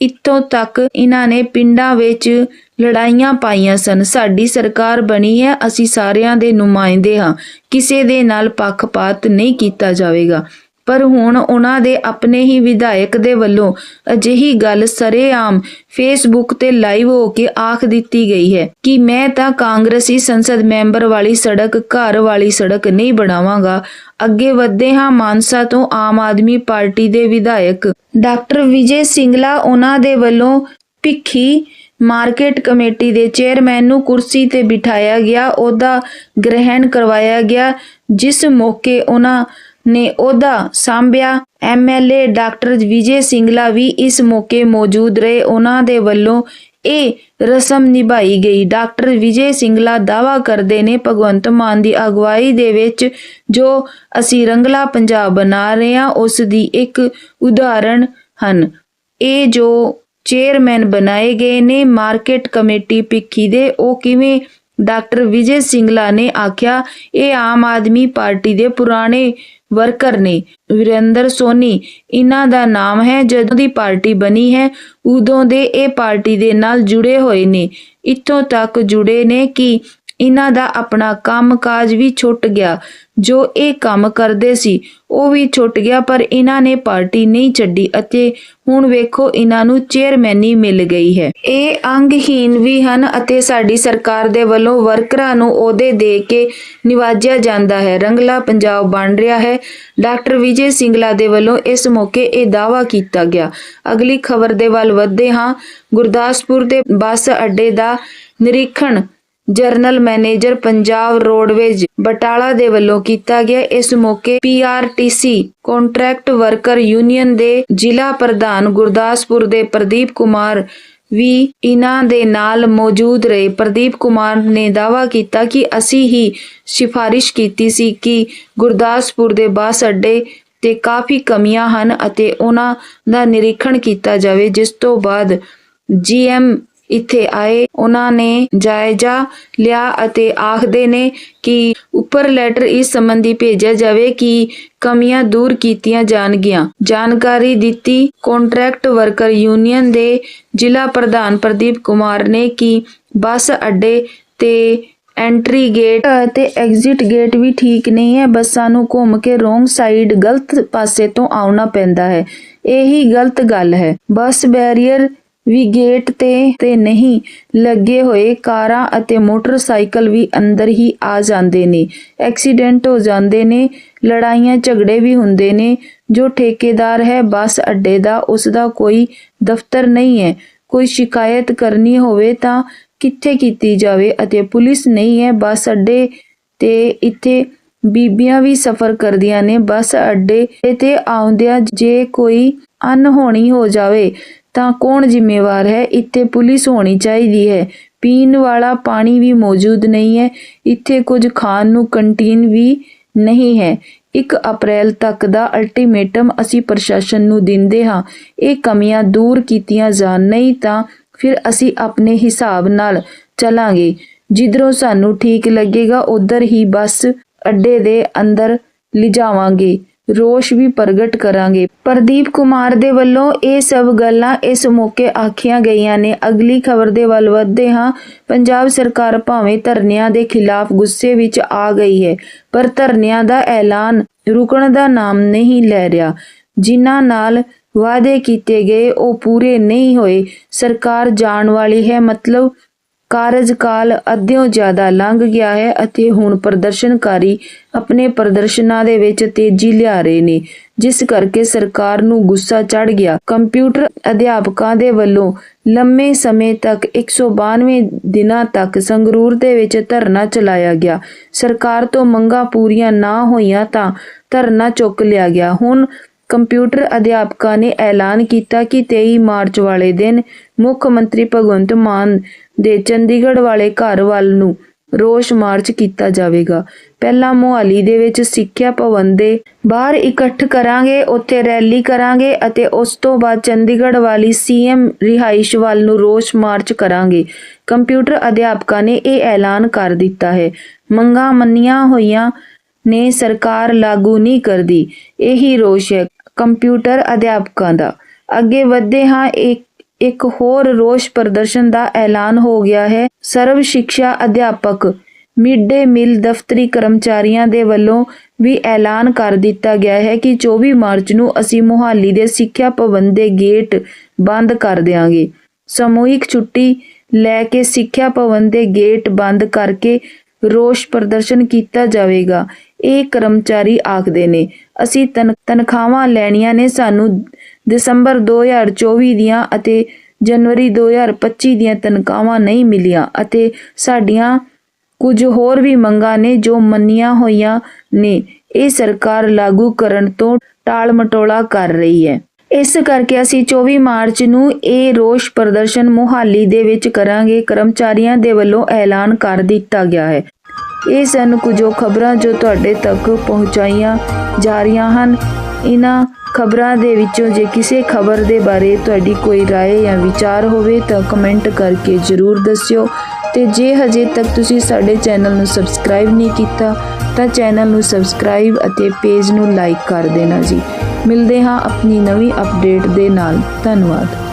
ਇੱਥੋਂ ਤੱਕ ਇਹਨਾਂ ਨੇ ਪਿੰਡਾਂ ਵਿੱਚ ਲੜਾਈਆਂ ਪਾਈਆਂ ਸਨ। ਸਾਡੀ ਸਰਕਾਰ ਬਣੀ ਹੈ, ਅਸੀਂ ਸਾਰਿਆਂ ਦੇ ਨੁਮਾਇੰਦੇ ਹਾਂ। ਕਿਸੇ ਦੇ ਨਾਲ ਪੱਖਪਾਤ ਨਹੀਂ ਕੀਤਾ ਜਾਵੇਗਾ। ਪਰ ਹੁਣ ਉਹਨਾਂ ਦੇ ਆਪਣੇ ਹੀ ਵਿਧਾਇਕ ਦੇ ਵੱਲੋਂ ਅਜਿਹੀ ਗੱਲ ਸਰੇਆਮ ਫੇਸਬੁੱਕ ਤੇ ਲਾਈਵ ਹੋ ਕੇ ਆਖ ਦਿੱਤੀ ਗਈ ਹੈ ਕਿ ਮੈਂ ਤਾਂ ਕਾਂਗਰਸੀ ਸੰਸਦ ਮੈਂਬਰ ਵਾਲੀ ਸੜਕ, ਘਰ ਵਾਲੀ ਸੜਕ ਨਹੀਂ ਬਣਾਵਾਂਗਾ। ਅੱਗੇ ਵਧਦੇ ਹਾਂ ਮਾਨਸਾ ਤੋਂ ਆਮ ਆਦਮੀ ਪਾਰਟੀ ਦੇ ਵਿਧਾਇਕ ਡਾਕਟਰ ਵਿਜੇ ਸਿੰਗਲਾ ਉਹਨਾਂ ਦੇ ਵੱਲੋਂ ਭਿੱਖੀ ਮਾਰਕੀਟ ਕਮੇਟੀ ਦੇ ਚੇਅਰਮੈਨ ਨੂੰ ਕੁਰਸੀ ਤੇ ਬਿਠਾਇਆ ਗਿਆ, ਉਹਦਾ ਗ੍ਰਹਿਣ ਕਰਵਾਇਆ ਗਿਆ, ਜਿਸ ਮੌਕੇ ਉਹਨਾਂ ਨੇ ਉਹਦਾ ਸੰਭਿਆ। ਐਮਐਲਏ ਡਾਕਟਰ ਵਿਜੇ ਸਿੰਗਲਾ ਵੀ ਇਸ ਮੌਕੇ ਮੌਜੂਦ ਰਹੇ। ਉਹਨਾਂ ਦੇ ਵੱਲੋਂ ਇਹ ਰਸਮ ਨਿਭਾਈ ਗਈ। ਡਾਕਟਰ ਵਿਜੇ ਸਿੰਗਲਾ ਦਾਵਾ ਕਰਦੇ ਨੇ, ਭਗਵੰਤ ਮਾਨ ਦੀ ਅਗਵਾਈ ਦੇ ਵਿੱਚ ਜੋ ਅਸੀਂ ਰੰਗਲਾ ਪੰਜਾਬ ਬਣਾ ਰਹੇ ਹਾਂ, ਉਸ ਦੀ ਇੱਕ ਉਦਾਹਰਣ ਹਨ। ਇਹ ਜੋ ਚੇਅਰਮੈਨ ਬਣਾਏ ਗਏ ਨੇ, ਮਾਰਕੀਟ ਕਮੇਟੀ ਭਿੱਖੀ ਦੇ, ਉਹ ਕਿਵੇਂ ਡਾਕਟਰ ਵਿਜੇ ਸਿੰਗਲਾ ਨੇ ਆਖਿਆ, ਇਹ ਆਮ ਆਦਮੀ ਪਾਰਟੀ ਦੇ ਪੁਰਾਣੇ ਵਰਕਰ ਨੇ। ਵਿਰੇਂਦਰ ਸੋਨੀ ਇਹਨਾਂ ਦਾ ਨਾਮ ਹੈ, ਜਦੋਂ ਦੀ ਪਾਰਟੀ ਬਣੀ ਹੈ, ਉਦੋਂ ਦੇ ਇਹ ਪਾਰਟੀ ਦੇ ਨਾਲ ਜੁੜੇ ਹੋਏ ਨੇ। ਇੱਥੋਂ ਤੱਕ ਜੁੜੇ ਨੇ ਕਿ ਇਹਨਾਂ ਦਾ ਆਪਣਾ ਕੰਮਕਾਜ ਵੀ ਛੁੱਟ ਗਿਆ। ਜੋ ਇਹ ਕੰਮ ਕਰਦੇ ਸੀ, ਉਹ ਵੀ ਛੁੱਟ ਗਿਆ, ਪਰ ਇਹਨਾਂ ਨੇ ਪਾਰਟੀ ਨਹੀਂ ਛੱਡੀ ਅਤੇ ਹੁਣ ਵੇਖੋ ਇਹਨਾਂ ਨੂੰ ਚੇਅਰਮੈਨੀ ਮਿਲ ਗਈ ਹੈ। ਇਹ ਅੰਗਹੀਨ ਵੀ ਹਨ ਅਤੇ ਸਾਡੀ ਸਰਕਾਰ ਦੇ ਵੱਲੋਂ ਵਰਕਰਾਂ ਨੂੰ ਅਹੁਦੇ ਦੇ ਕੇ ਨਿਵਾਜਿਆ ਜਾਂਦਾ ਹੈ। ਰੰਗਲਾ ਪੰਜਾਬ ਬਣ ਰਿਹਾ ਹੈ। ਡਾਕਟਰ ਵਿਜੇ ਸਿੰਗਲਾ ਦੇ ਵੱਲੋਂ ਇਸ ਮੌਕੇ ਇਹ ਦਾਵਾ ਕੀਤਾ ਗਿਆ। ਅਗਲੀ ਖਬਰ ਦੇ ਵੱਲ ਵਧਦੇ ਹਾਂ। ਗੁਰਦਾਸਪੁਰ ਦੇ ਬੱਸ ਅੱਡੇ ਦਾ ਨਿਰੀਖਣ general manager Punjab roadways Batala ਦੇ ਵੱਲੋਂ ਕੀਤਾ ਗਿਆ ਇਸ ਮੌਕੇ ਪੀਆਰਟੀਸੀ ਕੰਟਰੈਕਟ ਵਰਕਰ ਯੂਨੀਅਨ ਦੇ ਜ਼ਿਲ੍ਹਾ ਪ੍ਰਧਾਨ ਗੁਰਦਾਸਪੁਰ ਦੇ ਪ੍ਰਦੀਪ ਕੁਮਾਰ ਵੀ ਇਹਨਾਂ ਦੇ ਨਾਲ ਮੌਜੂਦ ਰਹੇ। ਪ੍ਰਦੀਪ ਕੁਮਾਰ ਨੇ ਦਾਵਾ ਕੀਤਾ ਕਿ ਅਸੀਂ ਹੀ ਸਿਫਾਰਿਸ਼ ਕੀਤੀ ਸੀ ਕਿ ਗੁਰਦਾਸਪੁਰ ਦੇ ਬੱਸ ਅੱਡੇ ਤੇ ਕਾਫੀ ਕਮੀਆਂ ਹਨ ਅਤੇ ਉਹਨਾਂ ਦਾ ਨਿਰੀਖਣ ਕੀਤਾ ਜਾਵੇ, ਜਿਸ ਤੋਂ ਬਾਅਦ ਜੀਐਮ ਇੱਥੇ ਆਏ। ਉਹਨਾਂ ਨੇ ਜਾਇਜ਼ਾ ਲਿਆ ਅਤੇ ਆਖਦੇ ਨੇ ਕਿ ਉੱਪਰ ਲੈਟਰ ਇਸ ਸੰਬੰਧੀ ਭੇਜਿਆ ਜਾਵੇ ਕਿ ਕਮੀਆਂ ਦੂਰ ਕੀਤੀਆਂ ਜਾਣਗੀਆਂ। ਜਾਣਕਾਰੀ ਦਿੱਤੀ ਕੰਟਰੈਕਟ ਵਰਕਰ ਯੂਨੀਅਨ ਦੇ ਜ਼ਿਲ੍ਹਾ ਪ੍ਰਧਾਨ ਪ੍ਰਦੀਪ ਕੁਮਾਰ ਨੇ ਕਿ ਬੱਸ ਅੱਡੇ ਤੇ ਐਂਟਰੀ ਗੇਟ ਅਤੇ ਐਗਜ਼ਿਟ ਗੇਟ ਵੀ ਠੀਕ ਨਹੀਂ ਹੈ। ਬੱਸਾਂ ਨੂੰ ਘੁੰਮ ਕੇ ਰੋਂਗ ਸਾਈਡ ਗਲਤ ਪਾਸੇ ਤੋਂ ਆਉਣਾ ਪੈਂਦਾ ਹੈ। ਇਹੀ ਗਲਤ ਗੱਲ ਹੈ। ਬੱਸ ਬੈਰੀਅਰ ਵੀ ਗੇਟ ਤੇ ਤੇ ਨਹੀਂ, ਲੱਗੇ ਹੋਏ ਕਾਰਾਂ ਅਤੇ ਮੋਟਰਸਾਈਕਲ ਵੀ ਅੰਦਰ ਹੀ ਆ ਜਾਂਦੇ ਨੇ। ਐਕਸੀਡੈਂਟ ਹੋ ਜਾਂਦੇ ਨੇ, ਲੜਾਈਆਂ ਝਗੜੇ ਵੀ ਹੁੰਦੇ ਨੇ। ਜੋ ਠੇਕੇਦਾਰ ਹੈ, ਬੱਸ ਅੱਡੇ ਦਾ ਉਸ ਦਾ ਕੋਈ ਦਫ਼ਤਰ ਨਹੀਂ ਹੈ। ਕੋਈ ਸ਼ਿਕਾਇਤ ਕਰਨੀ ਹੋਵੇ ਤਾਂ ਕਿੱਥੇ ਕੀਤੀ ਜਾਵੇ ਅਤੇ ਪੁਲਿਸ ਨਹੀਂ ਹੈ, ਬੱਸ ਅੱਡੇ ਤੇ ਇੱਥੇ ਬੀਬੀਆਂ ਵੀ ਸਫ਼ਰ ਕਰਦੀਆਂ ਨੇ। ਬੱਸ ਅੱਡੇ ਤੇ ਆਉਂਦਿਆਂ ਜੇ ਕੋਈ ਅਨਹੋਣੀ ਹੋ ਜਾਵੇ ਤਾਂ ਕੌਣ ਜ਼ਿੰਮੇਵਾਰ ਹੈ? ਇੱਥੇ ਪੁਲਿਸ ਹੋਣੀ ਚਾਹੀਦੀ ਹੈ। ਪੀਣ ਵਾਲਾ ਪਾਣੀ ਵੀ ਮੌਜੂਦ ਨਹੀਂ ਹੈ। ਇੱਥੇ ਕੁਝ ਖਾਣ ਨੂੰ ਕੰਟੀਨ ਵੀ ਨਹੀਂ ਹੈ। 1 ਅਪ੍ਰੈਲ ਤੱਕ ਦਾ ਅਲਟੀਮੇਟਮ ਅਸੀਂ ਪ੍ਰਸ਼ਾਸਨ ਨੂੰ ਦਿੰਦੇ ਹਾਂ। ਇਹ ਕਮੀਆਂ ਦੂਰ ਕੀਤੀਆਂ ਜਾਣ। ਨਹੀਂ ਤਾਂ ਫਿਰ ਅਸੀਂ ਆਪਣੇ ਹਿਸਾਬ ਨਾਲ ਚੱਲਾਂਗੇ। ਜਿੱਧਰੋਂ ਸਾਨੂੰ ਠੀਕ ਲੱਗੇਗਾ, ਉਧਰ ਹੀ ਬੱਸ ਅੱਡੇ ਦੇ ਅੰਦਰ ਲਿਜਾਵਾਂਗੇ। ਰੋਸ਼ ਵੀ ਪ੍ਰਗਟ ਕਰਾਂਗੇ। ਪ੍ਰਦੀਪ ਕੁਮਾਰ ਦੇ ਵੱਲੋਂ ਇਹ ਸਭ ਗੱਲਾਂ ਇਸ ਮੌਕੇ ਆਖੀਆਂ ਗਈਆਂ ਨੇ। ਅਗਲੀ ਖਬਰ ਦੇ ਵੱਲ ਵਧਦੇ ਹਾਂ। ਪੰਜਾਬ ਸਰਕਾਰ ਭਾਵੇਂ ਧਰਨਿਆਂ ਦੇ ਖਿਲਾਫ ਗੁੱਸੇ ਵਿੱਚ ਆ ਗਈ ਹੈ, ਪਰ ਧਰਨਿਆਂ ਦਾ ਐਲਾਨ ਰੁਕਣ ਦਾ ਨਾਮ ਨਹੀਂ ਲੈ ਰਿਹਾ। ਜਿਨ੍ਹਾਂ ਨਾਲ ਵਾਅਦੇ ਕੀਤੇ ਗਏ ਉਹ ਪੂਰੇ ਨਹੀਂ ਹੋਏ। ਸਰਕਾਰ ਜਾਣ ਵਾਲੀ ਹੈ ਮਤਲਬ ਕਾਰਜਕਾਲ ਅੱਧਿਓਂ ਜ਼ਿਆਦਾ ਲੰਘ ਗਿਆ ਹੈ ਅਤੇ ਹੁਣ ਪ੍ਰਦਰਸ਼ਨਕਾਰੀ ਆਪਣੇ ਪ੍ਰਦਰਸ਼ਨਾਂ ਦੇ ਵਿੱਚ ਤੇਜ਼ੀ ਲਿਆ ਰਹੇ ਨੇ, ਜਿਸ ਕਰਕੇ ਸਰਕਾਰ ਨੂੰ ਗੁੱਸਾ ਚੜ ਗਿਆ। ਕੰਪਿਊਟਰ ਅਧਿਆਪਕਾਂ ਦੇ ਵੱਲੋਂ ਲੰਮੇ ਸਮੇਂ ਤੱਕ 192 ਦਿਨਾਂ ਤੱਕ ਸੰਗਰੂਰ ਦੇ ਵਿੱਚ ਧਰਨਾ ਚਲਾਇਆ ਗਿਆ। ਸਰਕਾਰ ਤੋਂ ਮੰਗਾਂ ਪੂਰੀਆਂ ਨਾ ਹੋਈਆਂ ਤਾਂ ਧਰਨਾ ਚੁੱਕ ਲਿਆ ਗਿਆ। ਹੁਣ ਕੰਪਿਊਟਰ ਅਧਿਆਪਕਾਂ ਨੇ ਐਲਾਨ ਕੀਤਾ ਕਿ 23 ਮਾਰਚ ਵਾਲੇ ਦਿਨ ਮੁੱਖ ਮੰਤਰੀ ਭਗਵੰਤ ਮਾਨ ਦੇ ਚੰਡੀਗੜ੍ਹ ਵਾਲੇ ਘਰ ਵੱਲ ਨੂੰ ਰੋਸ ਮਾਰਚ ਕੀਤਾ ਜਾਵੇਗਾ। ਪਹਿਲਾਂ ਮੋਹਾਲੀ ਦੇ ਵਿੱਚ ਸਿੱਖਿਆ ਭਵਨ ਦੇ ਬਾਹਰ ਇਕੱਠ ਕਰਾਂਗੇ, ਉੱਥੇ ਰੈਲੀ ਕਰਾਂਗੇ ਅਤੇ ਉਸ ਤੋਂ ਬਾਅਦ ਚੰਡੀਗੜ੍ਹ ਵਾਲੀ ਸੀਐਮ ਰਿਹਾਇਸ਼ ਵੱਲ ਨੂੰ ਰੋਸ ਮਾਰਚ ਕਰਾਂਗੇ। ਕੰਪਿਊਟਰ ਅਧਿਆਪਕਾਂ ਨੇ ਇਹ ਐਲਾਨ ਕਰ ਦਿੱਤਾ ਹੈ। ਮੰਗਾਂ ਮੰਨੀਆਂ ਹੋਈਆਂ ਨੇ, ਸਰਕਾਰ ਲਾਗੂ ਨਹੀਂ ਕਰਦੀ। ਇਹੀ ਰੋਸ਼ ਹੈ। ਕੰਪਿਊਟਰ ਅਧਿਆਪਕਾਂ ਦਾ। ਅੱਗੇ ਵਧਦੇ ਹਾਂ, ਇੱਕ ਇੱਕ ਹੋਰ ਰੋਸ਼ ਪ੍ਰਦਰਸ਼ਨ ਦਾ ਐਲਾਨ ਹੋ ਗਿਆ ਹੈ। ਸਰਵ ਸਿੱਖਿਆ ਅਧਿਆਪਕ, ਮਿਡ ਡੇ ਮੀਲ ਦਫ਼ਤਰੀ ਕਰਮਚਾਰੀਆਂ ਦੇ ਵੱਲੋਂ ਵੀ ਐਲਾਨ ਕਰ ਦਿੱਤਾ ਗਿਆ ਹੈ ਕਿ 24 ਮਾਰਚ ਨੂੰ ਅਸੀਂ ਮੁਹਾਲੀ ਦੇ ਸਿੱਖਿਆ ਭਵਨ ਦੇ ਗੇਟ ਬੰਦ ਕਰ ਦੇਵਾਂਗੇ ਸਮੂਹਿਕ ਛੁੱਟੀ ਲੈ ਕੇ ਸਿੱਖਿਆ ਭਵਨ ਦੇ ਗੇਟ ਬੰਦ ਕਰਕੇ ਰੋਸ਼ ਪ੍ਰਦਰਸ਼ਨ ਕੀਤਾ ਜਾਵੇਗਾ। ਇਹ ਕਰਮਚਾਰੀ ਆਖਦੇ ਨੇ, ਅਸੀਂ ਤਨ, ਤਨਖਾਹਾਂ ਲੈਣੀਆਂ ਨੇ ਸਾਨੂੰ ਦਸੰਬਰ 2024 ਦੀਆਂ ਅਤੇ ਜਨਵਰੀ 2025 ਦੀਆਂ ਤਨਖਾਹਾਂ ਨਹੀਂ ਮਿਲੀਆਂ ਅਤੇ ਸਾਡੀਆਂ ਕੁਝ ਹੋਰ ਵੀ ਮੰਗਾਂ ਨੇ ਜੋ ਮੰਨੀਆਂ ਹੋਈਆਂ ਨੇ। ਇਹ ਸਰਕਾਰ ਲਾਗੂ ਕਰਨ ਤੋਂ ਟਾਲ ਮਟੋਲਾ ਕਰ ਰਹੀ ਹੈ। ਇਸ ਕਰਕੇ ਅਸੀਂ 24 ਮਾਰਚ ਨੂੰ ਇਹ ਰੋਸ ਪ੍ਰਦਰਸ਼ਨ ਮੁਹਾਲੀ ਦੇ ਵਿੱਚ ਕਰਾਂਗੇ। ਕਰਮਚਾਰੀਆਂ ਦੇ ਵੱਲੋਂ ਐਲਾਨ ਕਰ ਦਿੱਤਾ ਗਿਆ ਹੈ। ਇਹ ਸਨ ਕੁਝ ਖਬਰਾਂ ਜੋ ਤੁਹਾਡੇ ਤੱਕ ਪਹੁੰਚਾਈਆਂ ਜਾ ਰਹੀਆਂ ਹਨ ਇਹਨਾਂ ਖਬਰਾਂ ਦੇ ਵਿੱਚੋਂ ਜੇ ਕਿਸੇ ਖਬਰ ਦੇ ਬਾਰੇ ਤੁਹਾਡੀ ਕੋਈ رائے ਜਾਂ ਵਿਚਾਰ ਹੋਵੇ ਤਾਂ ਕਮੈਂਟ ਕਰਕੇ ਜਰੂਰ ਦੱਸਿਓ ਤੇ ਜੇ ਹਜੇ ਤੱਕ ਤੁਸੀਂ ਸਾਡੇ ਚੈਨਲ ਨੂੰ ਸਬਸਕ੍ਰਾਈਬ ਨਹੀਂ ਕੀਤਾ ਤਾਂ ਚੈਨਲ ਨੂੰ ਸਬਸਕ੍ਰਾਈਬ ਅਤੇ ਪੇਜ ਨੂੰ ਲਾਈਕ ਕਰ ਦੇਣਾ ਜੀ ਮਿਲਦੇ ਹਾਂ ਆਪਣੀ ਨਵੀਂ ਅਪਡੇਟ ਦੇ ਨਾਲ ਧੰਨਵਾਦ